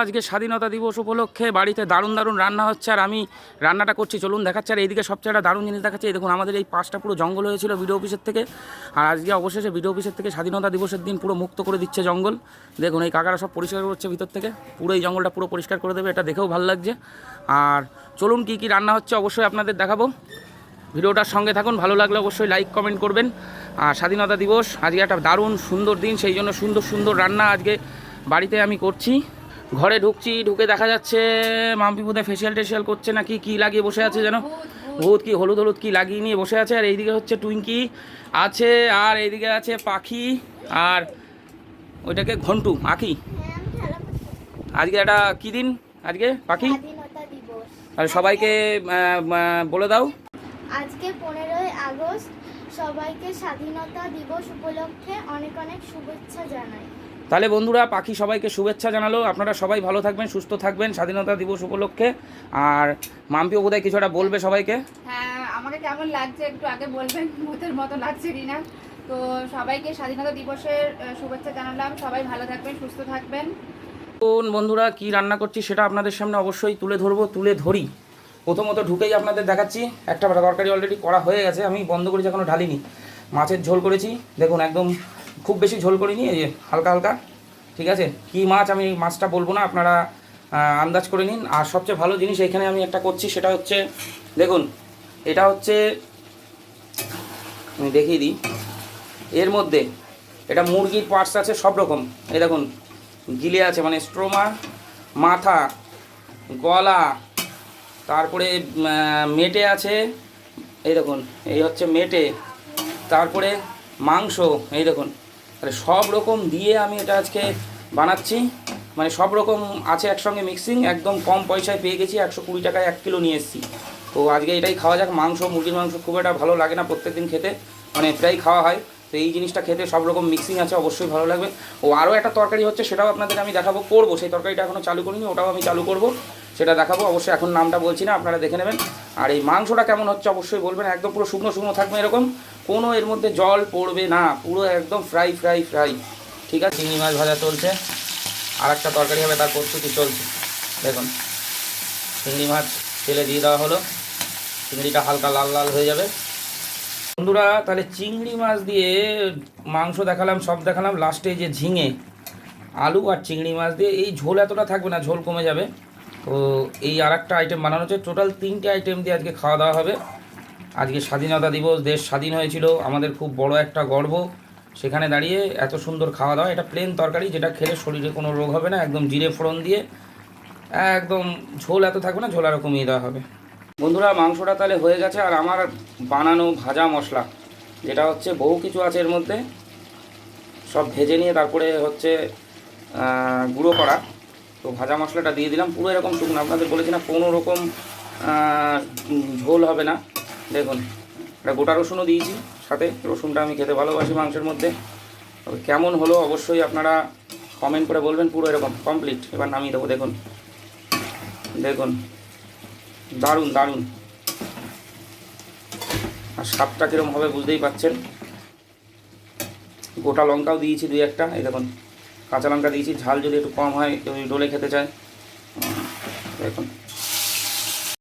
আজকে স্বাধীনতা দিবস উপলক্ষে বাড়িতে দারুণ দারুণ রান্না হচ্ছে আর আমি রান্নাটা করছি। চলুন দেখাচ্ছে আর এইদিকে সবচেয়ে একটা দারুণ জিনিস দেখাচ্ছে। এই দেখুন, আমাদের এই পাঁচটা পুরো জঙ্গল হয়েছিল বিডিও অফিসের থেকে। আর আজকে অবশেষে বিডিও অফিসের থেকে স্বাধীনতা দিবসের দিন পুরো মুক্ত করে দিচ্ছে জঙ্গল। দেখুন, এই কাকারা সব পরিষ্কার করছে ভিতর থেকে। পুরো এই জঙ্গলটা পুরো পরিষ্কার করে দেবে, এটা দেখেও ভালো লাগছে। আর চলুন কী কী রান্না হচ্ছে অবশ্যই আপনাদের দেখাবো। ভিডিওটার সঙ্গে থাকুন, ভালো লাগলে অবশ্যই লাইক, কমেন্ট করবেন। আর স্বাধীনতা দিবস, আজকে একটা দারুণ সুন্দর দিন, সেই জন্য সুন্দর সুন্দর রান্না আজকে বাড়িতে আমি করছি। ঘরে ঢুকছি ঢুকে দেখা যাচ্ছে মাম্পি বোধহয় ফেসিয়াল টেসিয়াল করছে না কি লাগিয়ে বসে আছে যেন? ভূত কি হলুদ হলুদ কি লাগিয়ে নিয়ে বসে আছে আর এইদিকে হচ্ছে টুইঙ্কি আছে আর এইদিকে আছে পাখি আর ওইটাকে ঘন্টু আখি আজকে একটা কী দিন? আজকে পাখি? আর সবাইকে বলে দাও। আজকে পনেরোই আগস্ট সবাইকে স্বাধীনতা দিবস উপলক্ষে অনেক অনেক শুভেচ্ছা জানাই। তাহলে বন্ধুরা পাখি সবাইকে শুভেচ্ছা জানালো। আপনারা সবাই ভালো থাকবেন সুস্থ থাকবেন। স্বাধীনতা দিবস উপলক্ষে। আর মাম্পিও বোধহয় কিছু একটা বলবে সবাইকে? হ্যাঁ আমাকে কেমন লাগছে একটু আগে বলবেন ভূতের মতো লাগছে কিনা? তো সবাইকে স্বাধীনতা দিবসের শুভেচ্ছা জানালাম। সবাই ভালো থাকবেন সুস্থ থাকবেন। কোন বন্ধুরা কি রান্না করছি সেটা আপনাদের সামনে অবশ্যই তুলে ধরবো তুলে ধরি। প্রথমত ঢুকেই আপনাদের দেখাচ্ছি একটা তরকারি অলরেডি করা হয়ে গেছে আমি বন্ধ করেছি এখনও ঢালিনি। মাছের ঝোল করেছি। দেখুন একদম খুব বেশি ঝোল করিনি, এই হালকা হালকা। ঠিক আছে? কি মাছ আমি মাছটা বলব না, আপনারা আন্দাজ করে নিন। আর সবচেয়ে ভালো জিনিস এখানে আমি একটা করছি, সেটা হচ্ছে, দেখুন, এটা হচ্ছে, আমি দেখিয়ে দিই। এর মধ্যে এটা মুরগির পার্টস আছে সব রকম। এই দেখুন, গিলে আছে মানে স্ট্রোমা, মাথা, গলা, তারপরে মেটে আছে, এই দেখুন, এই হচ্ছে মেটে। তারপরে মাংস, এই দেখুন তাহলে সব রকম দিয়ে আমি এটা আজকে বানাচ্ছি। মানে সব রকম আছে একসঙ্গে মিক্সিং একদম কম পয়সায় পেয়ে গেছি, একশো কুড়ি টাকায় এক কিলো নিয়ে এসেছি। তো আজকে এটাই খাওয়া যাক, মাংস, মুরগির মাংস খুব একটা ভালো লাগে না প্রত্যেকদিন খেতে মানে প্রায় খাওয়া হয়। তো এই জিনিসটা খেতে সব রকম মিক্সিং আছে, অবশ্যই ভালো লাগবে। ও আরও একটা তরকারি হচ্ছে, সেটাও আপনাদের আমি দেখাবো, করব। সেই তরকারিটা এখনও চালু করিনি, ওটাও আমি চালু করব। সেটা দেখাবো। অবশ্যই এখন নামটা বলছি না, আপনারা দেখে নেবেন। আর এই মাংসটা কেমন হচ্ছে অবশ্যই বলবেন, একদম পুরো শুকনো শুকনো থাকবে এরকম। কোনো এর মধ্যে জল পড়বে না, পুরো একদম ফ্রাই ফ্রাই ফ্রাই ঠিক আছে? চিংড়ি মাছ ভাজা চলছে। আর একটা তরকারি হবে, তার প্রস্তুতি চলছে। দেখুন, চিংড়ি মাছ তেলে দিয়ে দেওয়া হলো। চিংড়িটা হালকা লাল লাল হয়ে যাবে। বন্ধুরা, তাহলে চিংড়ি মাছ দিয়ে মাংস দেখালাম, সব দেখালাম। লাস্টে যে ঝিঙে, আলু আর চিংড়ি মাছ দিয়ে, এই ঝোল এতটা থাকবে না, ঝোল কমে যাবে। তো এই আর একটা আইটেম বানানো হচ্ছে। টোটাল তিনটে আইটেম দিয়ে আজকে খাওয়া দাওয়া হবে। আজকে স্বাধীনতা দিবস, দেশ স্বাধীন হয়েছিল। আমাদের খুব বড় একটা গর্ব। সেখানে দাঁড়িয়ে এত সুন্দর খাওয়া দাওয়া। এটা প্লেন তরকারি, যেটা খেলে শরীরে কোনো রোগ হবে না। একদম জিরে ফোড়ন দিয়ে। একদম ঝোল এত থাকবে না, ঝোল আরও কমিয়ে দেওয়া হবে। বন্ধুরা, মাংসটা তাহলে হয়ে গেছে। আর আমার বানানো ভাজা মশলা, যেটা হচ্ছে বহু কিছু আছে এর মধ্যে। সব ভেজে নিয়ে তারপরে হচ্ছে গুঁড়ো করা। তো ভাজা মশলাটা দিয়ে দিলাম। পুরো এরকম শুকনো, আপনাদের বলেছি না, কোনো রকম ঝোল হবে না। দেখুন এটা গোটা রসুনও দিয়েছি, সাথে রসুনটা আমি খেতে ভালোবাসি মাংসের মধ্যে। তবে কেমন হলো অবশ্যই আপনারা কমেন্ট করে বলবেন, পুরো এরকম কমপ্লিট এবার নামিয়ে দেবো, দেখুন। দেখুন, দারুণ দারুণ। আর স্বাদটা কীরকম হবে বুঝতেই পাচ্ছেন। গোটা লঙ্কাও দিয়েছি দুই একটা, এই দেখুন। কাঁচা লঙ্কা দিয়েছি ঝাল যদি একটু কম হয় কেউ ডোলে খেতে চায়। দেখুন